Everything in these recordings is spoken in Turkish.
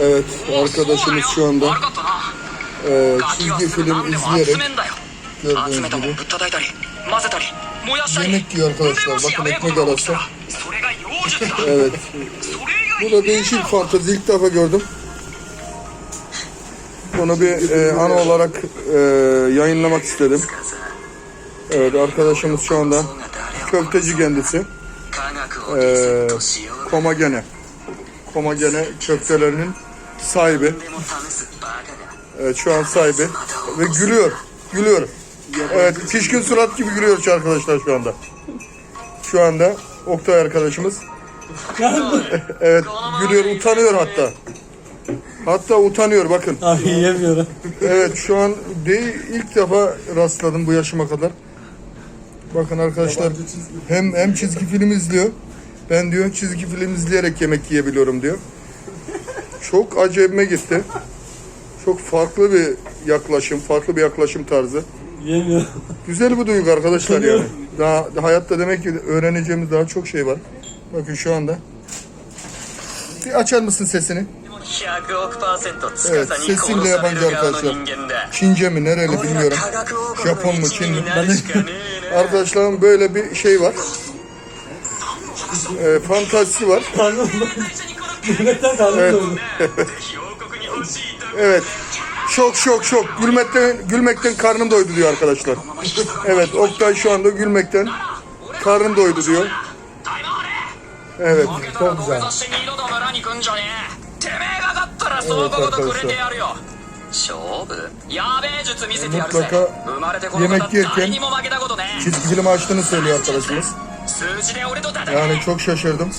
Evet, arkadaşımız şu anda e, çizgi film izleyerek gördüğünüz gibi yemek yiyor arkadaşlar. Bakın ekmek arası. evet. Bu da değişik farklı. İlk defa gördüm. Onu bir e, ana olarak e, yayınlamak istedim. Evet arkadaşımız şu anda köfteci kendisi. E, Komagene. Komagene köftelerinin sahibi. Evet şu an sahibi. Ve gülüyor. Gülüyor. Evet pişkin surat gibi gülüyor arkadaşlar şu anda. Şu anda Oktay arkadaşımız. evet gülüyor utanıyor hatta. Hatta utanıyor bakın. Abi yemiyorum. Evet şu an değil ilk defa rastladım bu yaşıma kadar. Bakın arkadaşlar hem hem çizgi film izliyor. Ben diyor çizgi film izleyerek yemek yiyebiliyorum diyor çok acemime gitti. Çok farklı bir yaklaşım, farklı bir yaklaşım tarzı. Yemiyorum. Güzel bu duygu arkadaşlar yani. Daha hayatta demek ki öğreneceğimiz daha çok şey var. Bakın şu anda. Bir açar mısın sesini? Evet, sesimle yabancı arkadaşlar. Çince mi, nereli bilmiyorum. Japon mu, Çin mi? Arkadaşlarım böyle bir şey var. E, fantazisi var. Gülmekten kaldık evet. evet. Şok şok şok. Gülmekten, gülmekten karnım doydu diyor arkadaşlar. evet Oktay şu anda gülmekten karnım doydu diyor. Evet çok güzel. Evet arkadaşlar. Mutlaka yemek yerken çizgi film açtığını söylüyor arkadaşımız. Yani çok şaşırdım.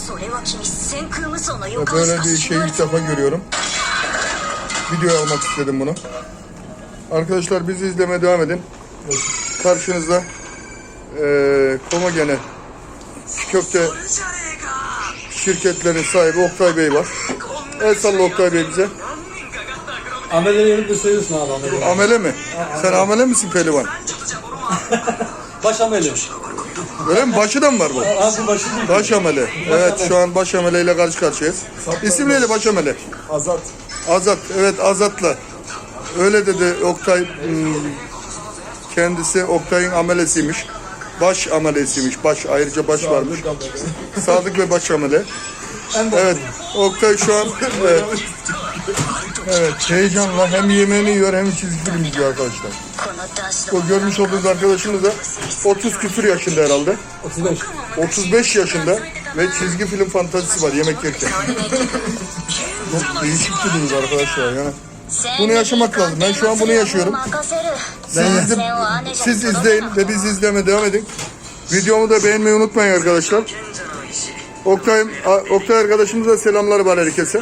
Böyle bir şeyi ilk defa görüyorum. Video almak istedim bunu. Arkadaşlar bizi izlemeye devam edin. Karşınızda e, Komagene köfte şirketlerin sahibi Oktay Bey var. El salla Oktay Bey bize. Ameleleri de sayıyorsun abi amele. Amele mi? Ha, amele. Sen amele misin pehlivan? Baş ameli. Öyle mi? Başı da mı var bu? Başı değil. Baş amele. Evet şu an baş ameleyle karşı karşıyayız. İsim neydi baş amele? Azat. Azat. Evet Azat'la. Öyle dedi Oktay. hmm, Kendisi Oktay'ın amelesiymiş. Baş amelesiymiş. Baş ayrıca baş varmış. Sadık ve baş amele. Evet. Oktay şu an evet, Evet, heyecanla hem yemeğini yiyor hem çizgi film izliyor arkadaşlar. O görmüş olduğunuz arkadaşımız da 30 küsur yaşında herhalde. 35. 35 yaşında ve çizgi film fantazisi var yemek yerken. Çok değişik bir arkadaşlar yani. Bunu yaşamak lazım. Ben şu an bunu yaşıyorum. Siz, izle, siz izleyin ve biz izleme devam edin. Videomu da beğenmeyi unutmayın arkadaşlar. Oktay, Oktay arkadaşımıza selamlar var herkese.